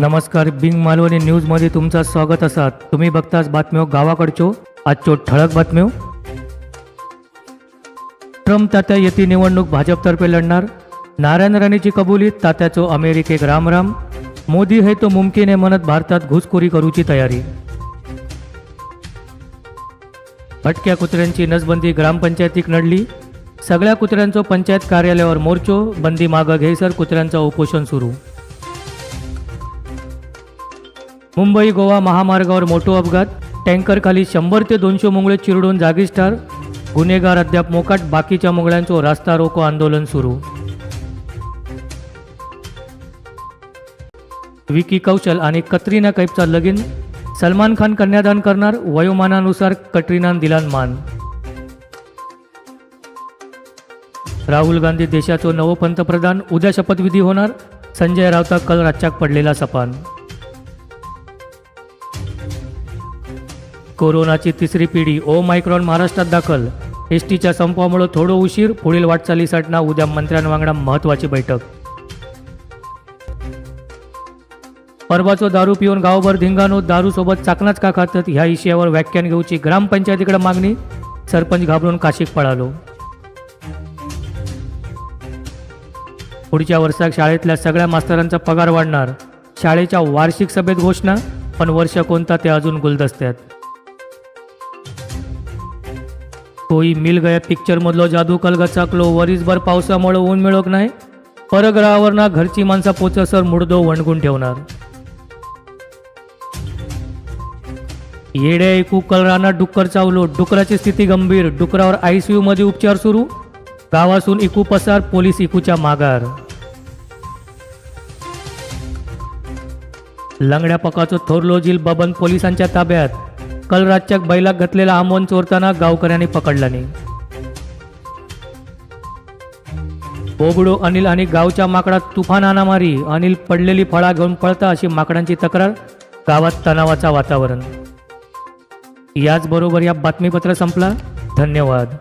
नमस्कार बिंग मालवणी न्यूजमध्ये तुमचं स्वागत असतात तुम्ही बघताच बातम्यो गावाकडच्यो. आजच्यो ठळक बातम्यो. ट्रम्प तात्या येती निवडणूक भाजपतर्फे लढणार. नारायण राणेची कबुली तात्याचो अमेरिकेक रामराम. मोदी हे तो मुमकिन आहे म्हणत भारतात घुसखोरी करूची तयारी. भटक्या कुत्र्यांची नसबंदी ग्रामपंचायतीक नडली. सगळ्या कुत्र्यांचो पंचायत कार्यालयावर मोर्चो. बंदी मागं घेसर कुत्र्यांचं उपोषण सुरू. मुंबई गोवा महामार्गावर मोठो अपघात. टँकरखाली शंभर ते दोनशे मुंगळे चिरडून जागीच ठार गुन्हेगार अद्याप मोकाट बाकीच्या मुंगळ्यांचं रास्ता रोको आंदोलन सुरू. विकी कौशल आणि कत्रीना कैफचा लगीन. सलमान खान कन्यादान करणार वयोमानानुसार कटरीनान दिलान मान. राहुल गांधी देशाचं नवो पंतप्रधान उद्या शपथविधी होणार. संजय राऊता कल रातच्याक पडलेला सपान. कोरोनाची तिसरी पिढी ओ मायक्रॉन महाराष्ट्रात दाखल. एस टीच्या संपामुळे थोडं उशीर पुढील वाटचालीसाठी उद्या मंत्र्यांवांगडा महत्वाची बैठक. परवाचो दारू पिऊन गावभर धिंगाणो दारू सोबत चाकणाच का खातात? ह्या विषयावर व्याख्यान घेऊची ग्रामपंचायतीकडे मागणी. सरपंच घाबरून काशिक पळालो. पुढच्या वर्षात शाळेतल्या सगळ्या मास्तरांचा पगार वाढणार. शाळेच्या वार्षिक सभेत घोषणा पण वर्ष कोणता ते अजून गुलदस्त्यात. कोई मिल गया पिक्चर मधलो जादू कल गचाकलो. वरीसभर पावसामुळे ऊन मिळोक नाही. परग्रहावर ना घरची माणसा पोचसर मुडदो वणगून ठेवणार. येडे ऐकू कलराना डुक्कर चावलो. डुकराची स्थिती गंभीर. डुकरावर आयसीयू मध्ये उपचार सुरू. गावासून इकू पसार पोलीस इकूच्या माघार. लंगड्या पकाचो थोरलो जिल बबन पोलिसांच्या ताब्यात. कलराजच्या बैलाक घातलेला आंबोन चोरताना गावकऱ्यांनी पकडला नाही. बोबडो अनिल आणि गावच्या माकडात तुफान अनामारी अनिल पडलेली फळा घेऊन पळता अशी माकडांची तक्रार गावात तणावाचा वातावरण. याचबरोबर या बातमीपत्र संपला. धन्यवाद.